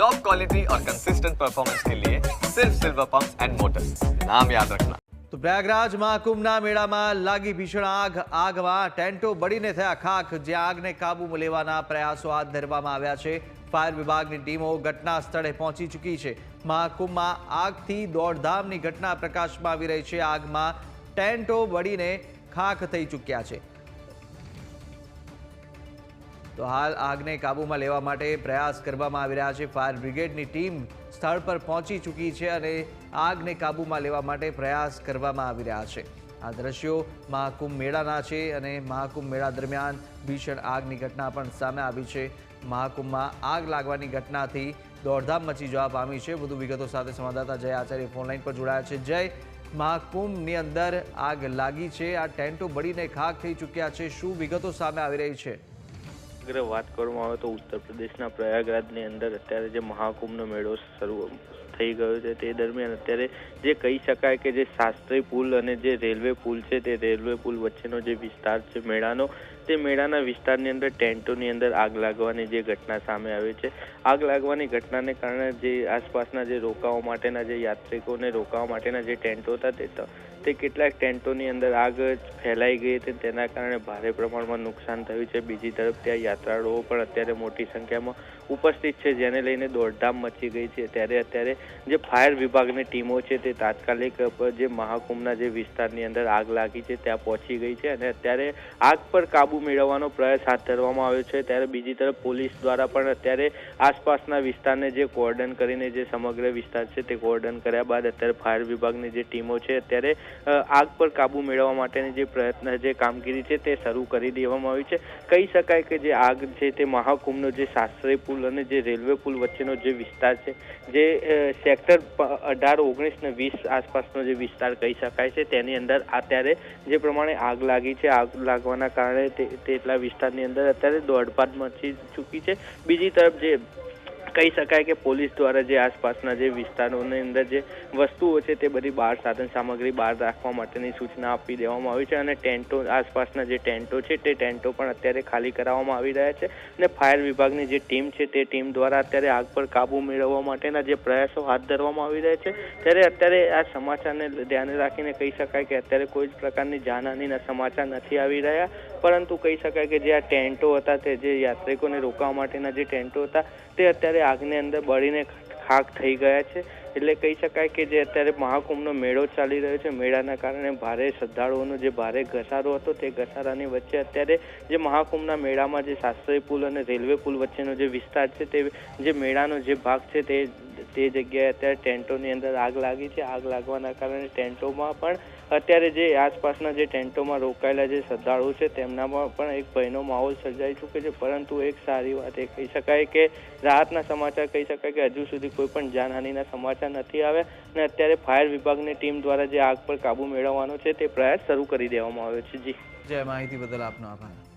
Top quality और consistent performance के लिए सिर्फ सिल्वर पंप एंड मोटर्स नाम याद रखना તો પ્રયાગરાજ મહાકુંભના મેળામાં લાગી ભીષણ આગ આગમાં ટેન્ટો બળીને થયા ખાખ જ્યાં આગને કાબૂમાં લેવાના પ્રયાસો હાથ ધરવામાં આવ્યા છે ફાયર વિભાગની ટીમો ઘટના સ્થળે પહોંચી ચૂકી છે મહાકુંભમાં આગથી દોડધામની ઘટના પ્રકાશમાં આવી રહી છે આગમાં ટેન્ટો બળીને ખાખ થઈ ચૂક્યા છે તો હાલ આગને કાબૂમાં લેવા માટે પ્રયાસ કરવામાં આવી રહ્યા છે. ફાયર બ્રિગેડની ટીમ સ્થળ પર પહોંચી ચૂકી છે અને આગને કાબૂમાં લેવા માટે પ્રયાસ કરવામાં આવી રહ્યા છે. આ દ્રશ્યો મહાકુંભ મેળાના છે અને મહાકુંભ મેળા દરમિયાન ભીષણ આગની ઘટના પણ સામે આવી છે. મહાકુંભમાં આગ લાગવાની ઘટનાથી દોડધામ મચી જવા પામી છે. વધુ વિગતો સાથે સંવાદદાતા જય આચાર્ય ફોનલાઈન પર જોડાયા છે. જય, મહાકુંભની અંદર આગ લાગી છે. આ ટેન્ટો બળીને ખાક થઈ ચૂક્યા છે. શું વિગતો સામે આવી રહી છે? અગર વાત કરવામાં આવે તો ઉત્તર પ્રદેશના પ્રયાગરાજની અંદર અત્યારે જે મહાકુંભનો મેળો શરૂ થઈ ગયો છે, તે દરમિયાન અત્યારે જે કહી શકાય કે જે શાસ્ત્રી પુલ અને જે રેલવે પુલ છે, તે રેલવે પુલ વચ્ચેનો જે વિસ્તાર છે, મેળાનો તે મેળાના વિસ્તારની અંદર, ટેન્ટોની અંદર આગ લાગવાની જે ઘટના સામે આવી છે. આગ લાગવાની ઘટનાને કારણે જે આસપાસના જે રોકાવા માટેના જે યાત્રિકોને રોકાવા માટેના જે ટેન્ટો હતા તે કેટલાક ટેન્ટોની અંદર આગ ફેલાઈ ગઈ હતી. તેના કારણે ભારે પ્રમાણમાં નુકસાન થયું છે. બીજી તરફ ત્યાં યાત્રાળુઓ પણ અત્યારે મોટી સંખ્યામાં ઉપસ્થિત છે, જેને લઈને દોડધામ મચી ગઈ છે. ત્યારે અત્યારે જે ફાયર વિભાગની ટીમો છે તે તાત્કાલિક જે મહાકુંભના જે વિસ્તારની અંદર આગ લાગી છે, ત્યાં પહોંચી ગઈ છે અને અત્યારે આગ પર કાબુ મેળવવાનો પ્રયાસ હાથ ધરવામાં આવ્યો છે. ત્યારે બીજી તરફ પોલીસ દ્વારા પણ અત્યારે આસપાસના વિસ્તારને જે કોર્ડન કરીને જે સમગ્ર વિસ્તાર છે તે કોર્ડન કર્યા બાદ અત્યારે ફાયર વિભાગની જે ટીમો છે અત્યારે આગ પર કાબુ મેળવવા માટેની જે પ્રયત્ન, જે કામગીરી છે તે શરૂ કરી દેવામાં આવી છે. કહી શકાય કે જે આગ છે તે મહાકુંભનો જે શાસ્ત્રી પુલ અને જે રેલવે પુલ વચ્ચેનો જે વિસ્તાર છે, જે સેક્ટર અઢાર, ઓગણીસ ને વીસ આસપાસનો જે વિસ્તાર કહી શકાય છે, તેની અંદર અત્યારે જે પ્રમાણે આગ લાગી છે, આગ લાગવાના કારણે તે તેટલા વિસ્તારની અંદર અત્યારે દોડપાટ મચી ચૂકી છે. બીજી તરફ જે કહી શકાય કે પોલીસ દ્વારા જે આસપાસના જે વિસ્તારોની અંદર જે વસ્તુઓ છે તે બધી બહાર સાધન સામગ્રી બહાર રાખવા માટેની સૂચના આપી દેવામાં આવી છે અને ટેન્ટો આસપાસના જે ટેન્ટો છે તે ટેન્ટો પણ અત્યારે ખાલી કરાવવામાં આવી રહ્યા છે અને ફાયર વિભાગની જે ટીમ છે તે ટીમ દ્વારા અત્યારે આગ પર કાબુ મેળવવા માટેના જે પ્રયાસો હાથ ધરવામાં આવી રહ્યા છે. ત્યારે અત્યારે આ સમાચારને ધ્યાને રાખીને કહી શકાય કે અત્યારે કોઈ જ પ્રકારની જાનહાનિના સમાચાર નથી આવી રહ્યા. પરંતુ કહી શકાય કે જે આ ટેન્ટો હતા તે જે યાત્રિકોને રોકાવા માટેના જે ટેન્ટો હતા તે અત્યારે આગની અંદર બળીને ખાક થઈ ગયા છે. એટલે કહી શકાય કે જે અત્યારે મહાકુંભનો મેળો ચાલી રહ્યો છે, મેળાના કારણે ભારે શ્રદ્ધાળુઓનો જે ભારે ઘસારો હતો, તે ઘસારાની વચ્ચે અત્યારે જે મહાકુંભના મેળામાં જે શાસ્ત્રી પુલ અને રેલવે પુલ વચ્ચેનો જે વિસ્તાર છે, તે જે મેળાનો જે ભાગ છે, તે તે જગ્યાએ અત્યારે ટેન્ટોની અંદર આગ લાગી છે. આગ લાગવાના કારણે ટેન્ટોમાં પણ અત્યારે જે આસપાસના જે ટેન્ટોમાં રોકાયેલા જે શ્રદ્ધાળુ છે, તેમનામાં પણ એક ભયનો માહોલ સર્જાઈ ચૂક્યો છે. પરંતુ એક સારી વાત એ કહી શકાય કે રાહતના સમાચાર કહી શકાય કે હજુ સુધી કોઈ પણ જાનહાનિના સમાચાર નથી આવ્યા અને અત્યારે ફાયર વિભાગની ટીમ દ્વારા જે આગ પર કાબુ મેળવવાનો છે તે પ્રયાસ શરૂ કરી દેવામાં આવ્યો છે. જી. જય માહિતી બદલ આપનો આભાર.